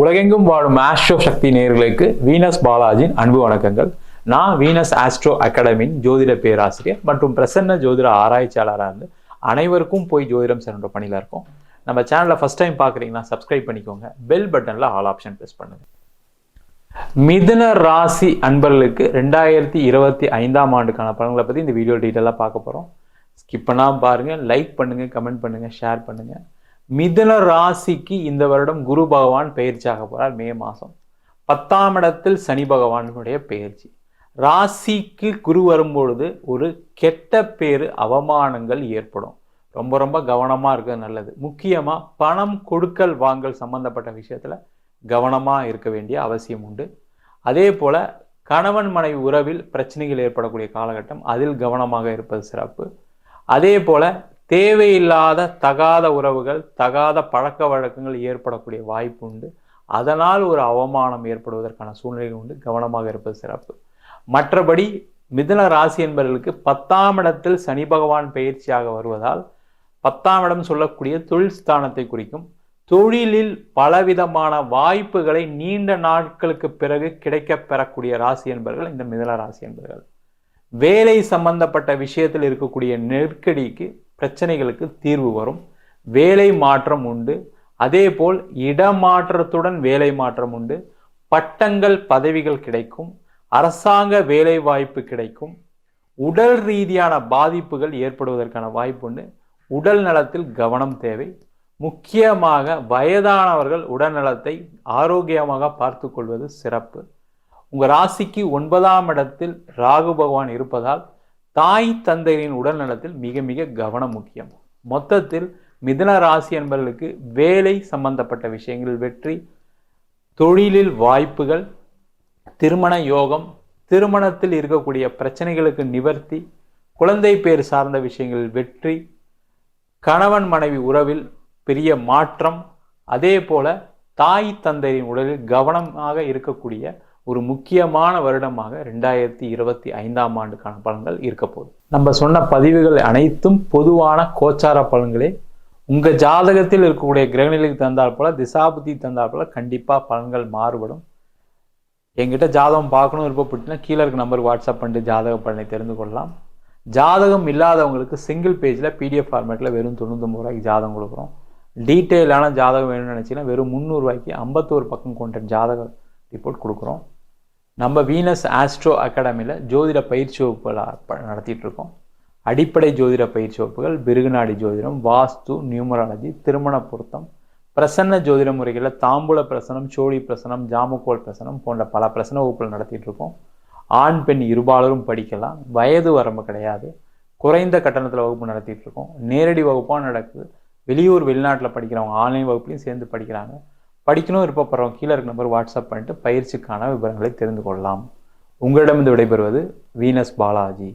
உலகெங்கும் வாழும் ஆஸ்ட்ரோ சக்தி நேர்களுக்கு வீனஸ் பாலாஜியின் அன்பு வணக்கங்கள். நான் வீனஸ் ஆஸ்ட்ரோ அகாடமியின் ஜோதிட பேராசிரியர் மற்றும் பிரசன்ன ஜோதிட ஆராய்ச்சியாளராக இருந்து அனைவருக்கும் போய் ஜோதிடம் சென்ற பணியில் இருக்கோம். நம்ம சேனலை ஃபர்ஸ்ட் டைம் பார்க்குறீங்கன்னா சப்ஸ்கிரைப் பண்ணிக்கோங்க. பெல் பட்டனில் ஆல் ஆப்ஷன் ப்ரெஸ் பண்ணுங்கள் மிதுன ராசி அன்பர்களுக்கு ரெண்டாயிரத்தி இருபத்தி ஐந்தாம் ஆண்டுக்கான பலன்களை பற்றி இந்த வீடியோ டீட்டெயிலாக பார்க்க போகிறோம் ஸ்கிப் பண்ணாமல் பாருங்கள் லைக் பண்ணுங்கள் கமெண்ட் பண்ணுங்கள் ஷேர் பண்ணுங்கள் மிதுன ராசிக்கு இந்த வருடம் குரு பகவான் பயிற்சியாக போகிறார் மே மாதம் பத்தாம் இடத்தில் சனி பகவானுடைய பயிற்சி. ராசிக்கு குரு வரும்பொழுது ஒரு கெட்ட பேரு அவமானங்கள் ஏற்படும். ரொம்ப ரொம்ப கவனமாக இருக்கிறது நல்லது. முக்கியமாக பணம் கொடுக்கல் வாங்கல் சம்பந்தப்பட்ட விஷயத்தில் கவனமாக இருக்க வேண்டிய அவசியம் உண்டு. அதே போல் கணவன் மனைவி உறவில் பிரச்சனைகள் ஏற்படக்கூடிய காலகட்டம் அதில் கவனமாக இருப்பது சிறப்பு. அதே போல் தேவையில்லாத தகாத உறவுகள் தகாத பழக்க வழக்கங்கள் ஏற்படக்கூடிய வாய்ப்பு உண்டு. அதனால் ஒரு அவமானம் ஏற்படுவதற்கான சூழ்நிலை உண்டு. கவனமாக இருப்பது சிறப்பு. மற்றபடி மிதுன ராசி என்பவர்களுக்கு பத்தாம் இடத்தில் சனி பகவான் பயிற்சியாக வருவதால் பத்தாம் இடம் சொல்லக்கூடிய தொழில் ஸ்தானத்தை குறிக்கும். தொழிலில் பலவிதமான வாய்ப்புகளை நீண்ட நாட்களுக்கு பிறகு கிடைக்கப்பெறக்கூடிய ராசி என்பவர்கள் இந்த மிதுன ராசி என்பவர்கள் வேலை சம்பந்தப்பட்ட விஷயத்தில் இருக்கக்கூடிய நெருக்கடிக்கு பிரச்சனைகளுக்கு தீர்வு வரும். வேலை மாற்றம் உண்டு. அதேபோல் இடமாற்றத்துடன் வேலை மாற்றம் உண்டு. பட்டங்கள் பதவிகள் கிடைக்கும். அரசாங்க வேலை வாய்ப்பு கிடைக்கும். உடல் ரீதியான பாதிப்புகள் ஏற்படுவதற்கான வாய்ப்பு உண்டு. உடல் நலத்தில் கவனம் தேவை. முக்கியமாக வயதானவர்கள் உடல்நலத்தை ஆரோக்கியமாக பார்த்து கொள்வது சிறப்பு. உங்கள் ராசிக்கு ஒன்பதாம் இடத்தில் ராகு பகவான் இருப்பதால் தாய் தந்தையின் உடல் நலத்தில் மிக மிக கவனம் முக்கியம். மொத்தத்தில் மிதன ராசி என்பவர்களுக்கு வேலை சம்பந்தப்பட்ட விஷயங்களில் வெற்றி தொழிலில் வாய்ப்புகள் திருமண யோகம் திருமணத்தில் இருக்கக்கூடிய பிரச்சனைகளுக்கு நிவர்த்தி குழந்தை பேர் சார்ந்த விஷயங்களில் வெற்றி கணவன் மனைவி உறவில் பெரிய மாற்றம் அதே போல தாய் தந்தையின் உடலில் கவனமாக இருக்கக்கூடிய ஒரு முக்கியமான வருடமாக ரெண்டாயிரத்தி இருபத்தி ஐந்தாம் ஆண்டுக்கான பலன்கள் இருக்க போகுது. நம்ம சொன்ன பதிவுகள் அனைத்தும் பொதுவான கோச்சார பலன்களே. உங்க ஜாதகத்தில் இருக்கக்கூடிய கிரகநிலைக்கு தந்தால் போல திசாபுத்தி தந்தால் போல கண்டிப்பா பலன்கள் மாறுபடும். எங்கிட்ட ஜாதகம் பார்க்கணும் விருப்பப்பட்டுனா கீழே இருக்க நம்பருக்கு வாட்ஸ்அப் பண்ணிட்டு ஜாதக பலனை தெரிந்து கொள்ளலாம். ஜாதகம் இல்லாதவங்களுக்கு சிங்கிள் பேஜில் பிடிஎஃப் ஃபார்மேட்டில் வெறும் தொண்ணூத்தொம்பது ரூபாய்க்கு ஜாதகம் கொடுக்குறோம். டீட்டெயிலான ஜாதகம் வேணும்னு நினச்சிங்கன்னா வெறும் முந்நூறுரூவாய்க்கு ஐம்பத்தோரு பக்கம் கொண்ட ஜாதக ரிப்போர்ட் கொடுக்குறோம். நம்ம வீனஸ் ஆஸ்ட்ரோ அகாடமியில் ஜோதிட பயிற்சி வகுப்புகள் நடத்திட்டுருக்கோம். இருக்கோம் அடிப்படை ஜோதிட பயிற்சி வகுப்புகள் பிருகுநாடி ஜோதிடம் வாஸ்து நியூமராலஜி திருமண பொருத்தம் பிரசன்ன ஜோதிட முறைகளில் தாம்பூல பிரசனம் சோழி பிரசனம் ஜாமுக்கோல் பிரசனம் போன்ற பல பிரசன வகுப்புகள் நடத்திட்டு இருக்கோம் ஆண் பெண் இருபாலரும் படிக்கலாம். வயது வரம்பு கிடையாது. குறைந்த கட்டணத்தில் வகுப்பு நடத்திட்டு இருக்கோம் நேரடி வகுப்பாக நடக்குது. வெளியூர் வெளிநாட்டில் படிக்கிறவங்க ஆன்லைன் வகுப்புலையும் சேர்ந்து படிக்கிறாங்க. படிக்கணும் விருப்பப்படுறவங்க கீழே இருக்க நம்பர் வாட்ஸ்அப் பண்ணிட்டு பயிற்சிக்கான விவரங்களை தெரிந்து கொள்ளலாம். உங்களிடமிருந்து விடைபெறுவது வீனஸ் பாலாஜி.